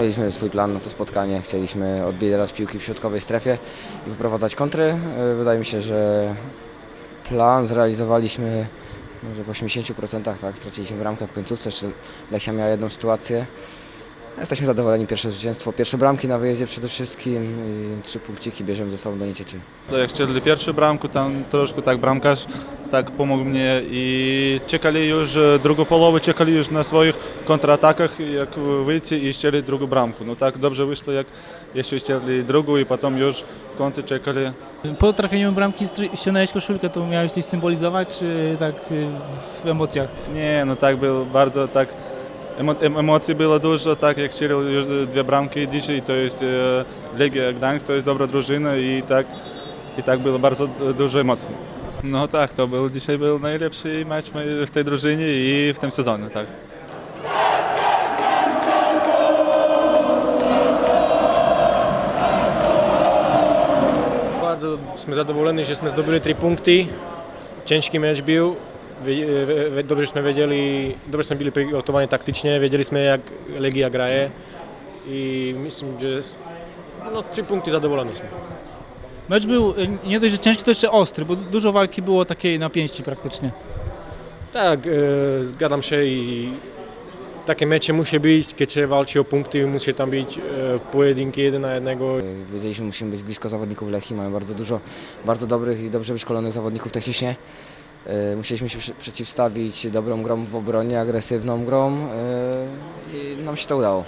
Mieliśmy swój plan na to spotkanie, chcieliśmy odbierać piłki w środkowej strefie i wyprowadzać kontry. E, Wydaje mi się, że plan zrealizowaliśmy może w 80%, tak, straciliśmy bramkę w końcówce, jeszcze Lechia miała jedną sytuację. Jesteśmy zadowoleni, pierwsze zwycięstwo, pierwsze bramki na wyjeździe przede wszystkim i trzy punkciki bierzemy ze sobą do Niecieczy. To Jak strzelili pierwszą bramkę, tam troszkę tak bramkarz tak pomógł mnie i czekali już e, drugą połowę, czekali już na swoich kontratakach, jak wyjść i strzelić drugą bramkę. No tak dobrze wyszło, jak jeszcze strzeli drugą i potem już w końcu czekali Po trafieniu bramki ściągnąłeś koszulkę, to miałeś coś symbolizować, czy tak y, w emocjach? Nie, no tak było bardzo tak. Emo, em, emocji było dużo, tak jak strzelił już dwie bramki dzisiaj, to jest e, Legia Gdańsk, to jest dobra drużyna i tak, i tak było bardzo dużo emocji. No tak, to był dzisiaj był najlepszy mecz w tej drużynie i w tym sezonie, tak. Bardzo sme zadowoleni, že sme zdobili tri punkty. Ciężki mecz był. Wie- Dobrze sme vedeli, dobre sme byli prigotovaní taktične, vedeli sme, jak Legia graje. I myslím, že no, trzy punkty zadowoleni sme. Mecz był y, nie dość, że ciężki, to jeszcze ostry, bo dużo walki było takiej na pięści praktycznie. Tak, e, zgadzam się i takie mecze musi być, kiedy się walczy o punkty, musi tam być e, pojedynki jeden na jednego. E, Wiedzieliśmy, musimy być blisko zawodników Lechii, mamy bardzo dużo bardzo dobrych i dobrze wyszkolonych zawodników technicznie. E, Musieliśmy się przeciwstawić dobrą grą w obronie, agresywną grą e, i nam się to udało.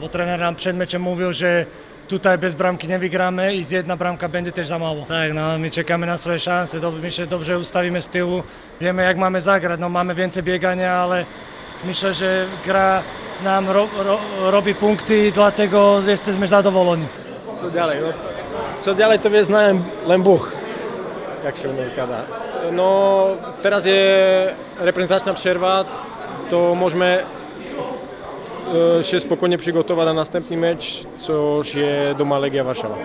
bo trener nam przed meczem mówił, że tutaj bez bramki nie wygramy i z jedna bramka będzie też za mało. Tak, no my czekamy na swoje szanse, myślę, że dobrze ustawimy z tyłu, wiemy jak mamy zagrać, no mamy więcej biegania, ale myślę, że gra nam ro, ro, robi punkty i dlatego jesteśmy zadowoleni. Co ďalej? No, co ďalej to vie znajem Bůh, jak się u nás gada. No, teraz je reprezentačná přerva, to můžeme se e, spokojně přigotovat na następný meč, což je doma Legia Varšava.